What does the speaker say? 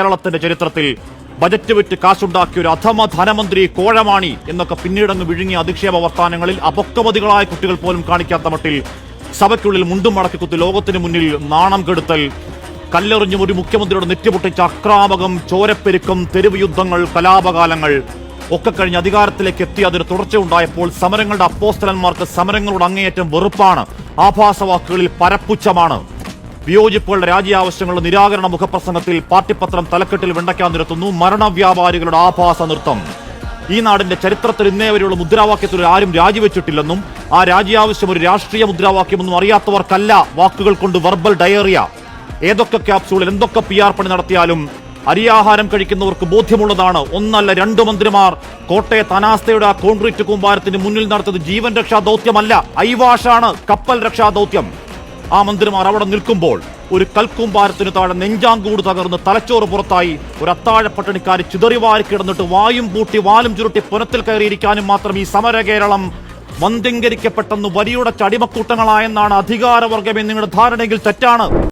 കേരളത്തിന്റെ ചരിത്രത്തിൽ ബജറ്റ് വിറ്റ് കാശുണ്ടാക്കിയ ഒരു അധമ ധനമന്ത്രി കോഴമാണി എന്നൊക്കെ പിന്നീടങ്ങ് വിഴുങ്ങിയ അധിക്ഷേപ വർത്താനങ്ങളിൽ അപക്വമതികളായ കുട്ടികൾ പോലും കാണിക്കാത്ത മട്ടിൽ സഭയ്ക്കുള്ളിൽ മുണ്ടും മടക്കി കുത്തി ലോകത്തിന് മുന്നിൽ നാണം കെടുത്തൽ. കല്ലെറിഞ്ഞും ഒരു മുഖ്യമന്ത്രിയുടെ നെറ്റുപൊട്ടിച്ച അക്രാമകം ചോരപ്പെരുക്കം തെരുവ് യുദ്ധങ്ങൾ കലാപകാലങ്ങൾ ഒക്കെ കഴിഞ്ഞ് അധികാരത്തിലേക്ക് എത്തി. അതിന് തുടർച്ചയുണ്ടായപ്പോൾ സമരങ്ങളുടെ അപ്പോസ്തലന്മാർക്ക് സമരങ്ങളോട് അങ്ങേയറ്റം വെറുപ്പാണ്. ആഭാസവാക്കുകളിൽ പരപ്പുച്ഛമാണ്. വിയോജിപ്പുകളുടെ രാജ്യാവശ്യങ്ങളുടെ നിരാകരണ മുഖപ്രസംഗത്തിൽ പാർട്ടിപത്രം തലക്കെട്ടിൽ വെണ്ടയ്ക്കാൻ നിരത്തുന്നു. മരണവ്യാപാരികളുടെ ആഭാസ നൃത്തം. ഈ നാടിന്റെ ചരിത്രത്തിൽ ഇന്നേ വരെയുള്ള മുദ്രാവാക്യത്തിൽ ആരും രാജിവെച്ചിട്ടില്ലെന്നും ആ രാജ്യാവശ്യം ഒരു രാഷ്ട്രീയ മുദ്രാവാക്യമൊന്നും അറിയാത്തവർക്കല്ല വാക്കുകൾ കൊണ്ട് വെർബൽ ഡയറിയ ഏതൊക്കെ ക്യാപ്സൂളിൽ എന്തൊക്കെ പി ആർ പണി നടത്തിയാലും അരിയാഹാരം കഴിക്കുന്നവർക്ക് ബോധ്യമുള്ളതാണ്. ഒന്നല്ല രണ്ടു മന്ത്രിമാർ കോട്ടയത്ത് അനാസ്ഥയുടെ ആ കോൺക്രീറ്റ് കൂമ്പാരത്തിന് മുന്നിൽ നടത്തിയത് ജീവൻ രക്ഷാ ദൗത്യമല്ല ഐവാഷാണ് കപ്പൽ രക്ഷാ ദൗത്യം ആ മന്ത്രിമാർ അവിടെ നിൽക്കുമ്പോൾ ഒരു കൽക്കൂമ്പാരത്തിന് താഴെ നെഞ്ചാങ്കൂട് തകർന്ന് തലച്ചോറ് പുറത്തായി ഒരു അത്താഴ പട്ടണിക്കാർ ചിതറിവാരി കിടന്നിട്ട് വായും പൂട്ടി വാലും ചുരുട്ടി പുനത്തിൽ കയറിയിരിക്കാനും മാത്രം ഈ സമര കേരളം വന്ധ്യങ്കരിക്കപ്പെട്ടെന്ന് വലിയ ചടിമക്കൂട്ടങ്ങളായെന്നാണ് അധികാരവർഗം നിങ്ങളുടെ ധാരണയെങ്കിൽ തെറ്റാണ്.